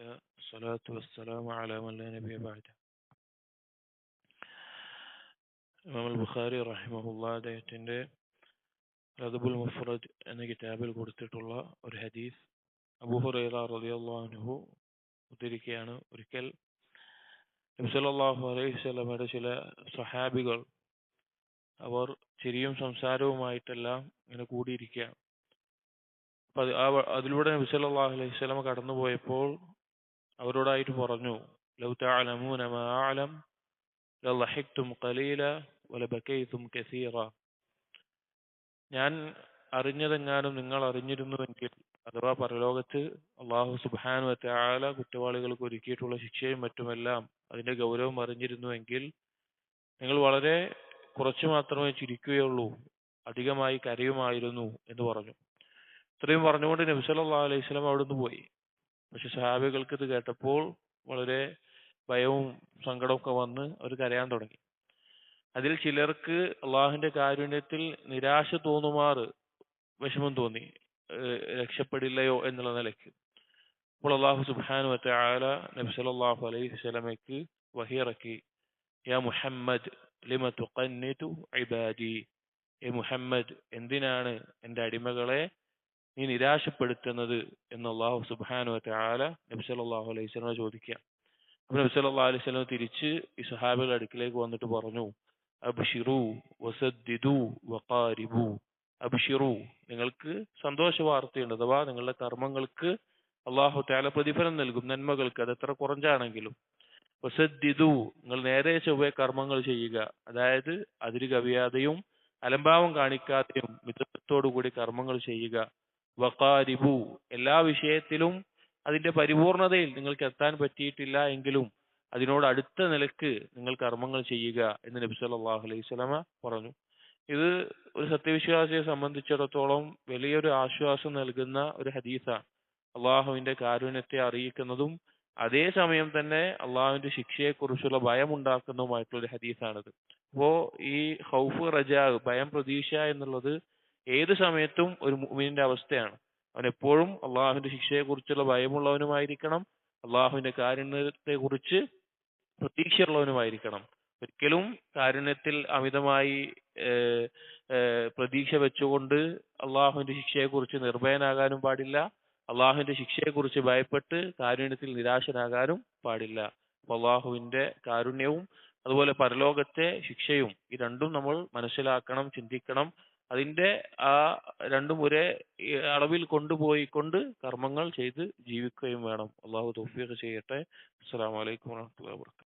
الصلاة والسلام على من لا نبي بعده ഇമാം അൽ ബുഖാരി റഹിമഹുല്ല അദ്ദേഹത്തിൻ്റെ റദബുൽ മുഫ്രദ് എന്ന കിതാബിൽ കൊടുത്തിട്ടുള്ള ഒരു ഹദീസ് അബൂ ഹുറൈറ റളിയല്ലാഹു അൻഹു ഉദ്ധരിക്കുകയാണ് ഒരിക്കൽ നബി സല്ലല്ലാഹു അലൈഹി വസല്ലമയുടെ ചില സഹാബികൾ അവർ ചിരിയും സംസാരവുമായിട്ടെല്ലാം ഇങ്ങനെ കൂടിയിരിക്കുകയാണ് അപ്പൊ അത് ആ വ- അതിലൂടെ നബി സല്ലല്ലാഹു അലൈഹി വസല്ലമ കടന്നു പോയപ്പോൾ അവരോടായിട്ട് പറഞ്ഞു കസീറ. ഞാൻ അറിഞ്ഞതെങ്ങാനും നിങ്ങൾ അറിഞ്ഞിരുന്നുവെങ്കിൽ അഥവാ പരലോകത്ത് അള്ളാഹു സുബാനു വതആല കുറ്റവാളികൾക്ക് ഒരുക്കിയിട്ടുള്ള ശിക്ഷയും മറ്റുമെല്ലാം അതിന്റെ ഗൗരവം അറിഞ്ഞിരുന്നുവെങ്കിൽ നിങ്ങൾ വളരെ കുറച്ചു മാത്രമേ ചിരിക്കുകയുള്ളൂ അധികമായി കരയുമായിരുന്നു എന്ന് പറഞ്ഞു. ഇത്രയും പറഞ്ഞുകൊണ്ട് നബി സല്ലല്ലാഹു അലൈഹി സ്വലം അവിടുന്ന് പോയി. പക്ഷെ സഹാബികൾക്ക് ഇത് കേട്ടപ്പോൾ വളരെ ഭയവും സങ്കടമൊക്കെ വന്ന് അവർ കരയാൻ തുടങ്ങി. അതിൽ ചിലർക്ക് അള്ളാഹുവിന്റെ കാരുണ്യത്തിൽ നിരാശ തോന്നുമാറ് വിഷമം തോന്നി. രക്ഷപ്പെടില്ലയോ എന്നുള്ള നിലയ്ക്ക്. അപ്പോൾ അള്ളാഹു സുബ്ഹാനഹു വതആല നബി സല്ലല്ലാഹു അലൈഹി വസല്ലമയ്ക്ക് വഹിയിറക്കി യാ മുഹമ്മദ് ലിമ തുഖന്നിതു ഇബാദി? എ മുഹമ്മദ് എന്തിനാണ് എന്റെ അടിമകളെ നീ നിരാശപ്പെടുത്തുന്നത് എന്ന് അള്ളാഹു സുബാനു താല സല്ലല്ലാഹു അലൈഹി വസല്ലമ ചോദിക്കുക. അപ്പൊ നബി സല്ലല്ലാഹു അലൈഹി വസല്ലം തിരിച്ച് ഈ സുഹാബികളുടെ അടുക്കിലേക്ക് വന്നിട്ട് പറഞ്ഞു അബ്ഷിറു വസദ്ദിദു വഖാരിബു. അബ്ഷിറു നിങ്ങൾക്ക് സന്തോഷ വാർത്തയുണ്ട് അഥവാ നിങ്ങളുടെ കർമ്മങ്ങൾക്ക് അള്ളാഹു തആല പ്രതിഫലം നൽകും നന്മകൾക്ക് അത് എത്ര കുറഞ്ഞാണെങ്കിലും. വസദ്ദിദു നിങ്ങൾ നേരെ ചൊവ്വേ കർമ്മങ്ങൾ ചെയ്യുക. അതായത് അതിര് കവിയാതെയും അലംഭാവം കാണിക്കാതെയും മിതത്വത്തോടു കൂടി കർമ്മങ്ങൾ ചെയ്യുക. വഖാരിബു. എല്ലാ വിഷയത്തിലും അതിന്റെ പരിപൂർണതയിൽ നിങ്ങൾക്ക് എത്താൻ പറ്റിയിട്ടില്ല എങ്കിലും അതിനോട് അടുത്ത നിലയ്ക്ക് നിങ്ങൾ കർമ്മങ്ങൾ ചെയ്യുക എന്ന് നബി സല്ലല്ലാഹു അലൈഹി വസല്ലമ പറഞ്ഞു. ഇത് ഒരു സത്യവിശ്വാസിയെ സംബന്ധിച്ചിടത്തോളം വലിയൊരു ആശ്വാസം നൽകുന്ന ഒരു ഹദീസാണ്. അള്ളാഹുവിന്റെ കാരുണ്യത്തെ അറിയിക്കുന്നതും അതേസമയം തന്നെ അള്ളാഹുവിന്റെ ശിക്ഷയെക്കുറിച്ചുള്ള ഭയം ഉണ്ടാക്കുന്നതുമായിട്ടുള്ള ഒരു ഹദീസാണിത്. അപ്പോ ഈ ഹൗഫ് റജാ ഭയം പ്രതീക്ഷ എന്നുള്ളത് ഏത് സമയത്തും ഒരു മുഅ്മിനിന്റെ അവസ്ഥയാണ്. അവൻ എപ്പോഴും അള്ളാഹുവിന്റെ ശിക്ഷയെക്കുറിച്ചുള്ള ഭയമുള്ളവനുമായിരിക്കണം. അള്ളാഹുവിന്റെ കാരുണ്യത്തെ കുറിച്ച് പ്രതീക്ഷയുള്ളവനുമായിരിക്കണം. ഒരിക്കലും കാരുണ്യത്തിൽ അമിതമായി പ്രതീക്ഷ വെച്ചുകൊണ്ട് അള്ളാഹുവിന്റെ ശിക്ഷയെക്കുറിച്ച് നിർഭയനാകാനും പാടില്ല. അള്ളാഹുവിന്റെ ശിക്ഷയെക്കുറിച്ച് ഭയപ്പെട്ട് കാരുണ്യത്തിൽ നിരാശനാകാനും പാടില്ല. അപ്പൊ അള്ളാഹുവിന്റെ കാരുണ്യവും അതുപോലെ പരലോകത്തെ ശിക്ഷയും ഈ രണ്ടും നമ്മൾ മനസ്സിലാക്കണം ചിന്തിക്കണം. അതിന്റെ ആ രണ്ടും ഒരേ അളവിൽ കൊണ്ടുപോയിക്കൊണ്ട് കർമ്മങ്ങൾ ചെയ്ത് ജീവിക്കുകയും വേണം. അള്ളാഹു തൗഫീഖ് ചെയ്യട്ടെ. അസ്സലാമു അലൈക്കും വറഹ്മത്തുള്ളാഹി വബറകാതുഹു.